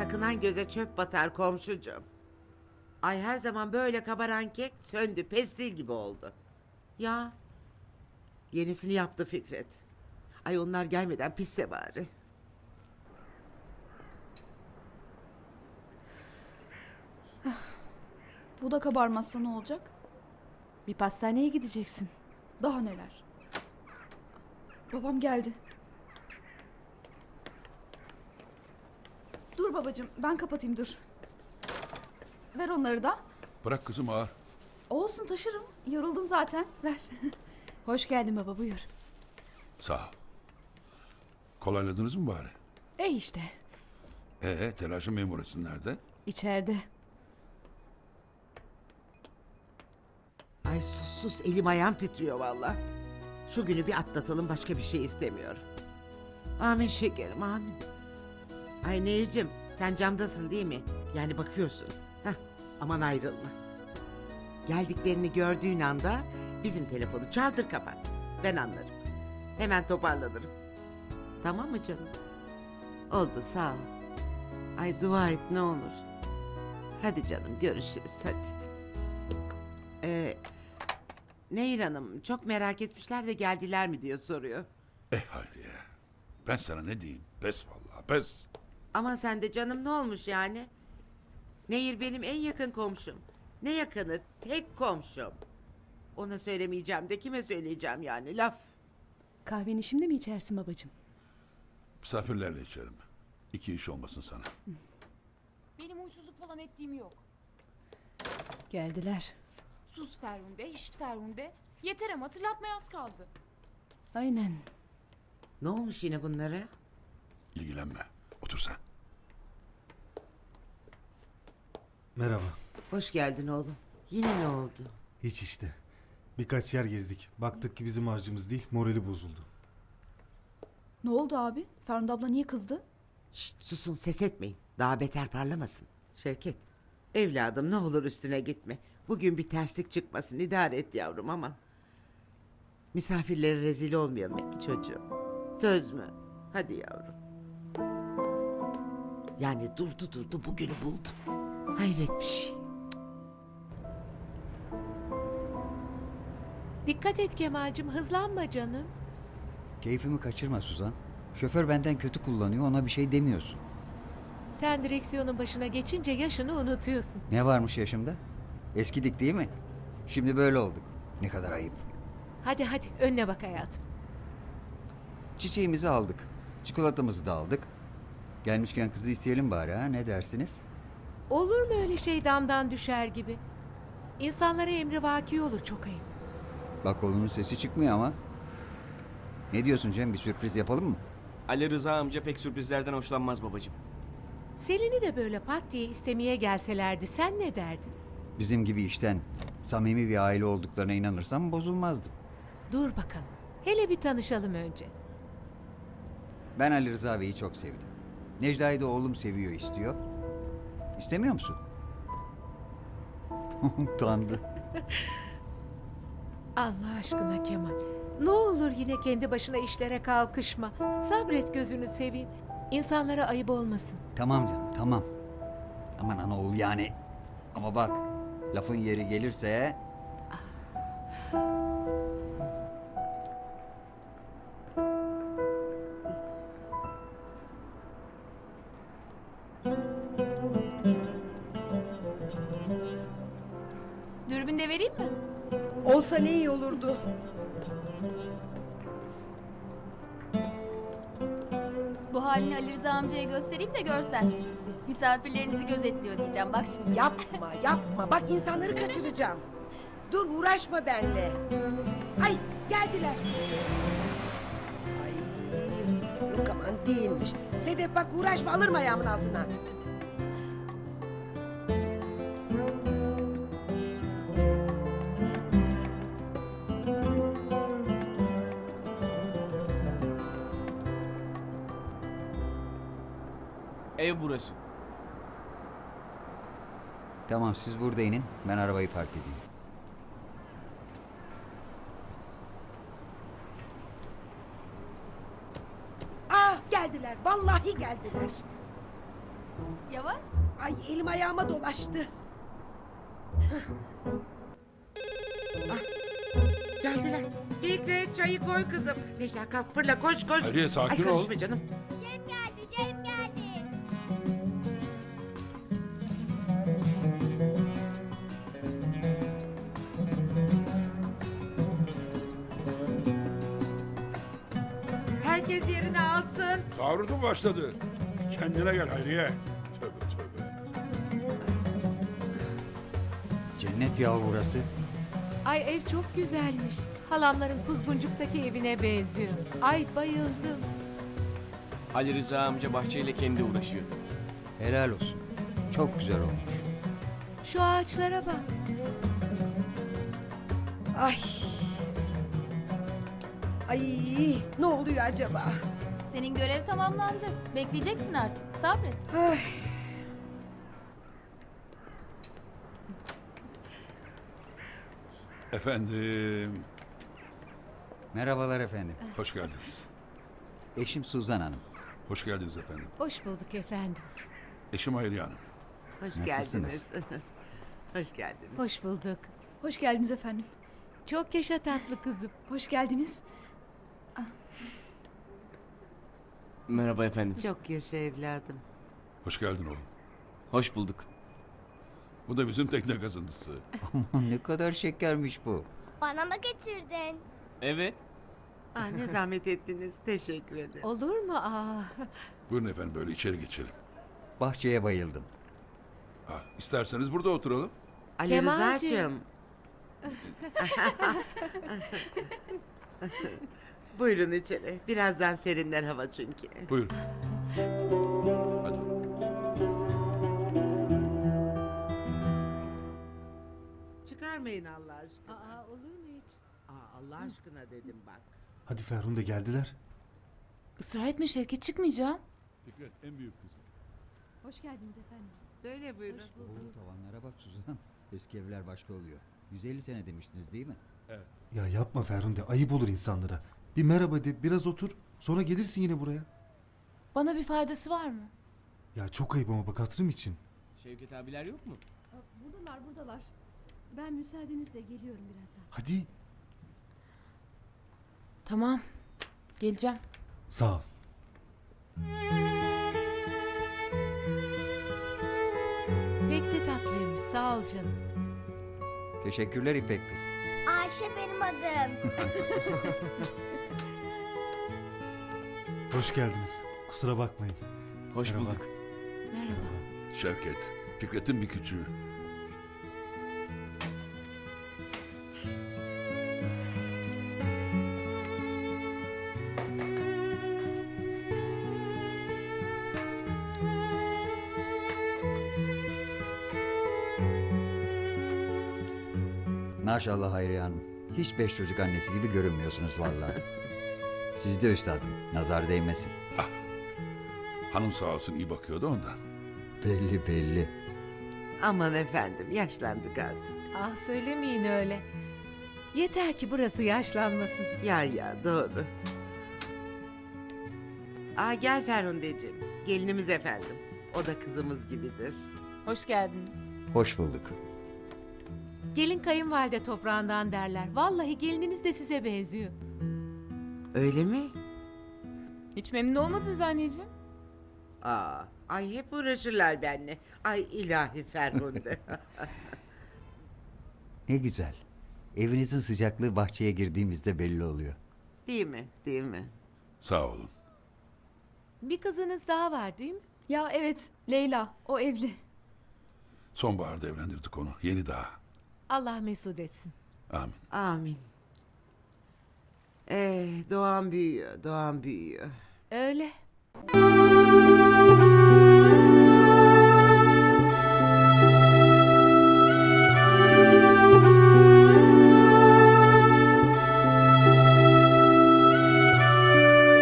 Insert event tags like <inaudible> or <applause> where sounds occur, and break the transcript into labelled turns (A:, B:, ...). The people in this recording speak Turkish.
A: sakınan göze çöp batar komşucuğum. Ay her zaman böyle kabaran kek söndü, pestil gibi oldu. Ya, yenisini yaptı Fikret. Ay onlar gelmeden pisse bari.
B: Bu da kabarmazsa ne olacak?
C: Bir pastaneye gideceksin.
B: Daha neler? Babam geldi. Dur babacığım ben kapatayım dur. Ver onları da.
D: Bırak kızım ağır.
B: Olsun taşırım. Yoruldun zaten. Ver. <laughs>
C: Hoş geldin baba buyur.
D: Sağ ol. Kolayladınız mı bari?
C: E işte
D: Ee, telaşın memuresin nerede?
C: içeride.
A: Ay sus sus elim ayağım titriyor valla. Şu günü bir atlatalım başka bir şey istemiyorum. Amin şekerim amin. Ay Nehir'cim sen camdasın değil mi? Yani bakıyorsun. Heh, aman ayrılma. Geldiklerini gördüğün anda bizim telefonu çaldır kapat. Ben anlarım. Hemen toparlanırım. Tamam mı canım? Oldu sağ ol. Ay dua et ne olur. Hadi canım görüşürüz hadi. Ee, Nehir Hanım çok merak etmişler de geldiler mi diye soruyor.
D: Eh Hayriye. Ben sana ne diyeyim? Pes vallahi pes.
A: Ama sen de canım ne olmuş yani? Nehir benim en yakın komşum. Ne yakını? Tek komşum. Ona söylemeyeceğim de kime söyleyeceğim yani laf.
C: Kahveni şimdi mi içersin babacığım?
D: Misafirlerle içerim. İki iş olmasın sana.
E: Benim huysuzluk falan ettiğim yok.
C: Geldiler.
E: Sus Ferhunde, hiç Ferhunde. Yeter ama hatırlatmaya az kaldı.
C: Aynen.
A: Ne olmuş yine bunlara?
D: İlgilenme. Otur sen.
F: Merhaba.
A: Hoş geldin oğlum. Yine ne oldu?
F: Hiç işte. Birkaç yer gezdik. Baktık ki bizim harcımız değil, morali bozuldu.
B: Ne oldu abi? Ferhunde abla niye kızdı?
A: Şşt, susun ses etmeyin. Daha beter parlamasın. Şevket. Evladım ne olur üstüne gitme. Bugün bir terslik çıkmasın. idare et yavrum aman. Misafirlere rezil olmayalım hep çocuğum. Söz mü? Hadi yavrum. Yani durdu durdu bugünü buldu. Hayret bir şey.
G: Dikkat et Kemal'cim hızlanma canım.
H: Keyfimi kaçırma Suzan. Şoför benden kötü kullanıyor ona bir şey demiyorsun.
G: Sen direksiyonun başına geçince yaşını unutuyorsun.
H: Ne varmış yaşımda? Eskidik değil mi? Şimdi böyle olduk. Ne kadar ayıp.
G: Hadi hadi önüne bak hayatım.
H: Çiçeğimizi aldık. Çikolatamızı da aldık. Gelmişken kızı isteyelim bari ha ne dersiniz?
G: Olur mu öyle şey damdan düşer gibi? İnsanlara emri vaki olur çok ayıp.
H: Bak oğlunun sesi çıkmıyor ama. Ne diyorsun Cem bir sürpriz yapalım mı?
I: Ali Rıza amca pek sürprizlerden hoşlanmaz babacığım.
G: Selin'i de böyle pat diye istemeye gelselerdi sen ne derdin?
H: Bizim gibi işten samimi bir aile olduklarına inanırsam bozulmazdım.
G: Dur bakalım. Hele bir tanışalım önce.
H: Ben Ali Rıza Bey'i çok sevdim. Necla'yı da oğlum seviyor istiyor. İstemiyor musun? <laughs> Utandı.
G: Allah aşkına Kemal. Ne olur yine kendi başına işlere kalkışma. Sabret gözünü seveyim. İnsanlara ayıp olmasın.
H: Tamam canım tamam. Aman anaoğul yani. Ama bak lafın yeri gelirse...
A: Olsa ne iyi olurdu.
E: Bu halini Ali Rıza amcaya göstereyim de görsen. Misafirlerinizi gözetliyor diyeceğim bak şimdi.
J: Yapma yapma bak insanları kaçıracağım. Dur uğraşma benimle. Ay geldiler. Ay yok aman değilmiş. Sedef bak uğraşma alırım ayağımın altına.
I: Burası.
H: Tamam siz burada inin. Ben arabayı park edeyim.
J: Ah geldiler vallahi geldiler.
E: Yavaş.
J: Ay elim ayağıma dolaştı.
A: Geldiler. Fikret çayı koy kızım. Necla kalk fırla koş koş.
D: Hayriye, sakin
A: Ay,
D: ol.
A: karışma canım. Herkes yerini alsın.
D: Taarruz mu başladı? Kendine gel Hayriye. Tövbe tövbe.
H: Cennet ya burası.
G: Ay ev çok güzelmiş. Halamların Kuzguncuk'taki evine benziyor. Ay bayıldım.
I: Ali Rıza amca bahçeyle kendi uğraşıyor.
H: Helal olsun. Çok güzel olmuş.
G: Şu ağaçlara bak.
J: Ay. Ay ne oluyor acaba?
E: Senin görev tamamlandı. Bekleyeceksin artık. Sabret.
J: Ay.
D: Efendim,
H: Merhabalar efendim.
D: hoş geldiniz.
H: Eşim Suzan Hanım.
D: Hoş geldiniz efendim.
G: Hoş bulduk efendim.
D: Eşim Hayriye Hanım.
A: Hoş
H: Nasılsınız?
A: geldiniz. <laughs> Hoş geldiniz.
G: Hoş bulduk.
B: Hoş geldiniz efendim.
G: Çok yaşa tatlı kızım.
B: Hoş geldiniz.
I: Merhaba efendim.
A: Çok yaşa evladım.
D: Hoş geldin oğlum.
I: Hoş bulduk.
D: Bu da bizim tekne kazıntısı. <laughs>
H: ne kadar şekermiş bu.
E: Bana mı getirdin?
I: Evet.
A: Aa, ne zahmet ettiniz. Teşekkür ederim.
G: Olur mu? Aa.
D: Buyurun efendim böyle içeri geçelim.
H: Bahçeye bayıldım.
D: Ah, isterseniz burada oturalım.
A: Ali
G: Kemalciğim.
A: Rıza'cığım. <laughs> Buyurun içeri. Birazdan serinler hava çünkü.
D: Buyurun. Hadi.
A: Çıkarmayın Allah aşkına.
G: Aa olur mu hiç?
A: Aa, Allah aşkına dedim bak.
F: Hadi Ferhunde geldiler.
B: Israr etme Şevket çıkmayacağım.
D: Fikret en büyük kızım.
B: Hoş geldiniz efendim.
A: Böyle buyurun.
H: Oo, tavanlara bak Suzan. Eski evler başka oluyor. 150 sene demiştiniz değil mi?
F: Ya yapma Ferhunde ayıp olur insanlara. Bir merhaba de biraz otur. Sonra gelirsin yine buraya.
B: Bana bir faydası var mı?
F: Ya çok ayıp ama bak hatırım için.
I: Şevket abiler yok mu?
B: Buradalar buradalar. Ben müsaadenizle geliyorum birazdan.
F: Hadi.
B: Tamam. Geleceğim.
F: Sağ ol.
G: Pek de tatlıymış. Sağ ol canım.
H: Teşekkürler İpek kız.
E: Ayşe benim adım. <laughs>
F: Hoş geldiniz. Kusura bakmayın.
I: Hoş
F: Merhaba.
I: bulduk.
G: Merhaba.
D: Şevket, Fikret'in bir küçüğü.
H: Maşallah Hayriye Hanım. Hiç beş çocuk annesi gibi görünmüyorsunuz vallahi. <laughs> Siz de üstadım. Nazar değmesin.
D: Hanım sağ olsun iyi bakıyordu ondan.
H: Belli belli.
A: Aman efendim yaşlandık artık.
G: Ah söylemeyin öyle. Yeter ki burası yaşlanmasın.
A: Ya ya doğru. Aa gel Ferhundeciğim. Gelinimiz efendim. O da kızımız gibidir.
B: Hoş geldiniz.
H: Hoş bulduk.
G: Gelin kayınvalide toprağından derler. Vallahi gelininiz de size benziyor.
A: Öyle mi?
B: Hiç memnun olmadınız anneciğim.
A: Aa, ay hep uğraşırlar benimle. Ay ilahi Ferhunde. <laughs> <laughs>
H: Ne güzel. Evinizin sıcaklığı bahçeye girdiğimizde belli oluyor.
A: değil mi? Değil mi?
D: Sağ olun.
G: Bir kızınız daha var değil mi?
B: Ya evet Leyla o evli.
D: Sonbaharda evlendirdik onu. Yeni daha.
G: Allah mesut etsin.
D: Amin.
A: Amin. Doğan büyüyor, Doğan büyüyor.
G: Öyle.